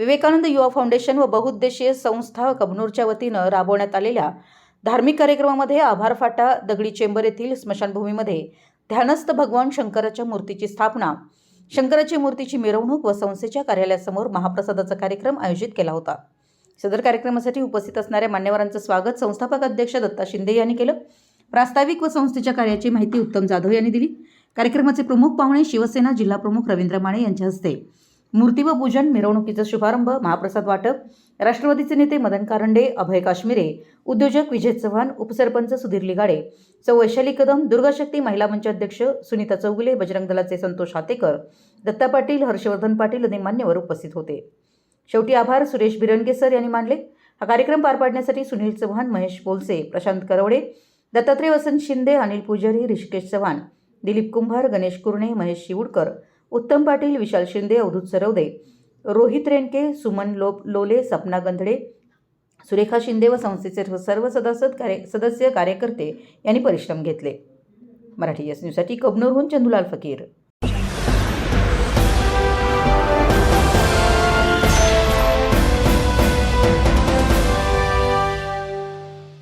विवेकानंद युवा फाउंडेशन व बहुउद्देशीय संस्था कबनूरच्या वतीनं राबवण्यात आलेल्या धार्मिक कार्यक्रमामध्ये आभार फाटा दगडी चेंबर येथील स्मशानभूमीमध्ये ध्यानस्थ भगवान शंकराच्या मूर्तीची स्थापना शंकराची मूर्तीची मिरवणूक व संस्थेच्या कार्यालयासमोर महाप्रसादाचा कार्यक्रम आयोजित केला होता. सदर कार्यक्रमासाठी उपस्थित असणाऱ्या मान्यवरांचं स्वागत संस्थापक अध्यक्ष दत्ता शिंदे यांनी केलं. प्रास्ताविक व संस्थेच्या कार्याची माहिती उत्तम जाधव यांनी दिली. कार्यक्रमाचे प्रमुख पाहुणे शिवसेना जिल्हा प्रमुख रवींद्र माने यांच्या हस्ते. मूर्ती व पूजन मिरवणुकीचा शुभारंभ महाप्रसाद वाटप राष्ट्रवादीचे नेते मदन कारंडे अभय काश्मीरे उद्योजक विजय चव्हाण उपसरपंच सुधीर लिगाडे सौ. वैशाली कदम दुर्गाशक्ती महिला मंच अध्यक्ष सुनीता चौगुले बजरंग दलाचे संतोष हातेकर दत्ता पाटील हर्षवर्धन पाटील आणि मान्यवर उपस्थित होते. शेवटी आभार सुरेश बिरणगेसर यांनी मानले. हा कार्यक्रम पार पाडण्यासाठी सुनील चव्हाण महेश बोलसे प्रशांत करवडे दत्तात्रय वसंत शिंदे अनिल पुजारी ऋषिकेश चव्हाण दिलीप कुंभार गणेश कुरणे महेश शिवडकर उत्तम पाटील विशाल शिंदे अवधूत सरवदे रोहित रेणके सुमन लो लोले सपना गंधडे सुरेखा शिंदे व संस्थेचे सर्व सदस्य कार्य सदस्य कार्यकर्ते यांनी परिश्रम घेतले. मराठी एस न्यूजसाठी कबनूरहून चंदुलाल फकीर.